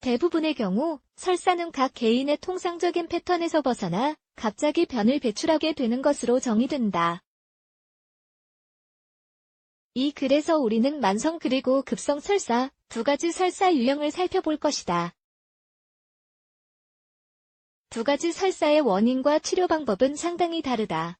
대부분의 경우 설사는 각 개인의 통상적인 패턴에서 벗어나 갑자기 변을 배출하게 되는 것으로 정의된다. 이 글에서 우리는 만성 그리고 급성 설사 두 가지 설사 유형을 살펴볼 것이다. 두 가지 설사의 원인과 치료 방법은 상당히 다르다.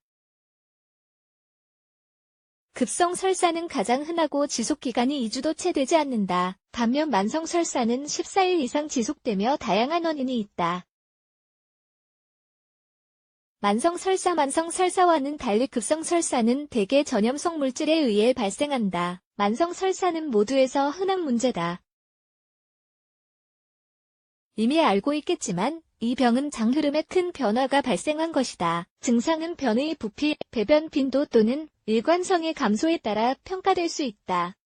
급성 설사는 가장 흔하고 지속기간이 2주도 채 되지 않는다. 반면 만성 설사는 14일 이상 지속되며 다양한 원인이 있다. 만성 설사 만성 설사와는 달리 급성 설사는 대개 전염성 물질에 의해 발생한다. 만성 설사는 모두에서 흔한 문제다. 이미 알고 있겠지만 이 병은 장 흐름에 큰 변화가 발생한 것이다. 증상은 변의 부피, 배변 빈도 또는 일관성의 감소에 따라 평가될 수 있다.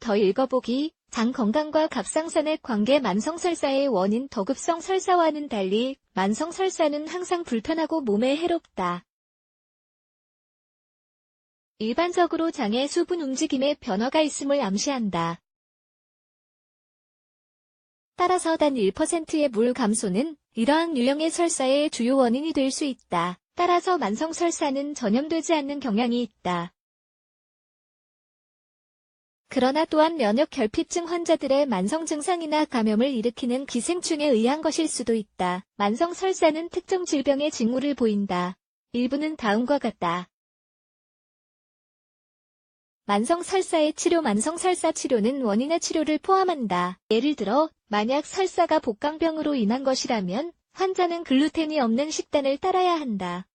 더 읽어보기, 장 건강과 갑상선의 관계 만성설사의 원인 더급성 설사와는 달리 만성설사는 항상 불편하고 몸에 해롭다. 일반적으로 장의 수분 움직임에 변화가 있음을 암시한다. 따라서 단 1%의 물 감소는 이러한 유형의 설사의 주요 원인이 될 수 있다. 따라서 만성 설사는 전염되지 않는 경향이 있다. 그러나 또한 면역 결핍증 환자들의 만성 증상이나 감염을 일으키는 기생충에 의한 것일 수도 있다. 만성 설사는 특정 질병의 징후를 보인다. 일부는 다음과 같다. 만성 설사의 치료 만성 설사 치료는 원인의 치료를 포함한다. 예를 들어 만약 설사가 복강병으로 인한 것이라면 환자는 글루텐이 없는 식단을 따라야 한다.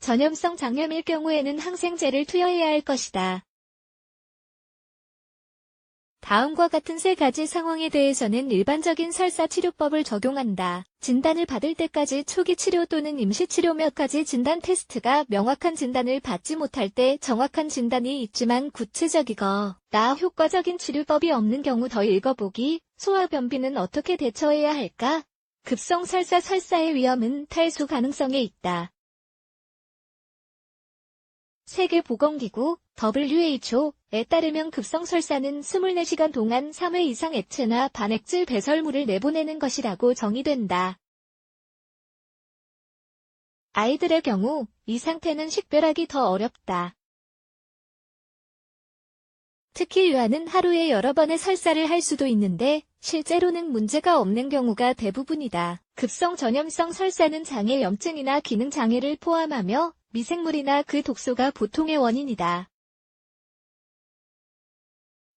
전염성 장염일 경우에는 항생제를 투여해야 할 것이다. 다음과 같은 세 가지 상황에 대해서는 일반적인 설사 치료법을 적용한다. 진단을 받을 때까지 초기 치료 또는 임시 치료 몇 가지 진단 테스트가 명확한 진단을 받지 못할 때 정확한 진단이 있지만 구체적이거 나 효과적인 치료법이 없는 경우 더 읽어보기 소화변비는 어떻게 대처해야 할까? 급성 설사 설사의 위험은 탈수 가능성에 있다. 세계보건기구 WHO 에 따르면 급성설사는 24시간 동안 3회 이상 액체나 반액질 배설물을 내보내는 것이라고 정의된다. 아이들의 경우 이 상태는 식별하기 더 어렵다. 특히 유아는 하루에 여러 번의 설사를 할 수도 있는데 실제로는 문제가 없는 경우가 대부분이다. 급성 전염성 설사는 장애 염증이나 기능 장애를 포함하며 미생물이나 그 독소가 보통의 원인이다.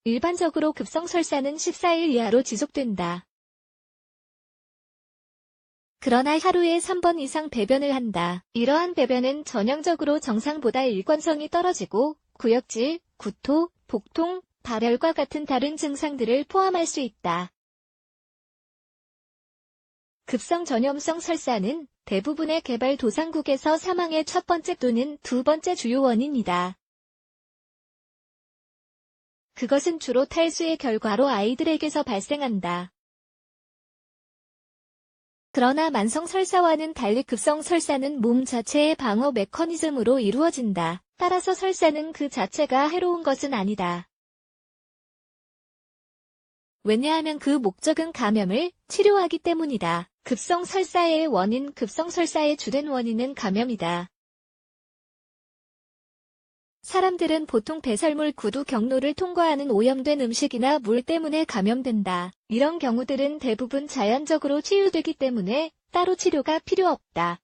일반적으로 급성설사는 14일 이하로 지속된다. 그러나 하루에 3번 이상 배변을 한다. 이러한 배변은 전형적으로 정상보다 일관성이 떨어지고 구역질, 구토, 복통, 발열과 같은 다른 증상들을 포함할 수 있다. 급성 전염성 설사는 대부분의 개발 도상국에서 사망의 첫 번째 또는 두 번째 주요 원인이다. 그것은 주로 탈수의 결과로 아이들에게서 발생한다. 그러나 만성 설사와는 달리 급성 설사는 몸 자체의 방어 메커니즘으로 이루어진다. 따라서 설사는 그 자체가 해로운 것은 아니다. 왜냐하면 그 목적은 감염을 치료하기 때문이다. 급성 설사의 원인 급성 설사의 주된 원인은 감염이다. 사람들은 보통 배설물 구두 경로를 통과하는 오염된 음식이나 물 때문에 감염된다. 이런 경우들은 대부분 자연적으로 치유되기 때문에 따로 치료가 필요 없다.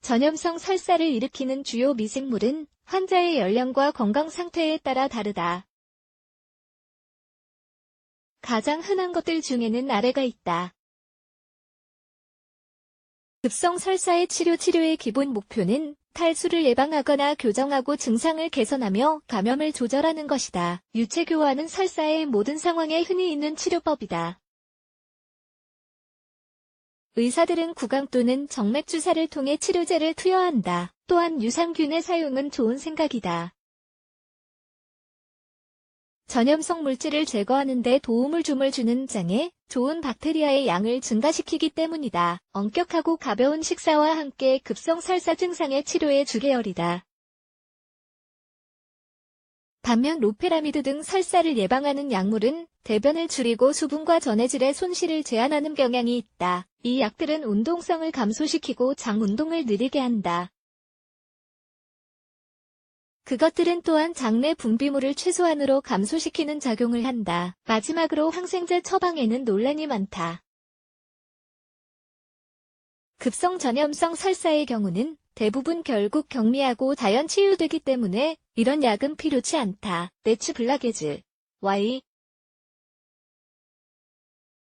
전염성 설사를 일으키는 주요 미생물은 환자의 연령과 건강 상태에 따라 다르다. 가장 흔한 것들 중에는 아래가 있다. 급성 설사의 치료 치료의 기본 목표는 탈수를 예방하거나 교정하고 증상을 개선하며 감염을 조절하는 것이다. 유체교화는 설사의 모든 상황에 흔히 있는 치료법이다. 의사들은 구강 또는 정맥 주사를 통해 치료제를 투여한다. 또한 유산균의 사용은 좋은 생각이다. 전염성 물질을 제거하는 데 도움을 줌을 주는 장에 좋은 박테리아의 양을 증가시키기 때문이다. 엄격하고 가벼운 식사와 함께 급성 설사 증상의 치료에 주계열이다. 반면 로페라미드 등 설사를 예방하는 약물은 대변을 줄이고 수분과 전해질의 손실을 제한하는 경향이 있다. 이 약들은 운동성을 감소시키고 장 운동을 느리게 한다. 그것들은 또한 장내 분비물을 최소한으로 감소시키는 작용을 한다. 마지막으로 항생제 처방에는 논란이 많다. 급성 전염성 설사의 경우는 대부분 결국 경미하고 자연 치유되기 때문에 이런 약은 필요치 않다. 네츠 블라게즈 Y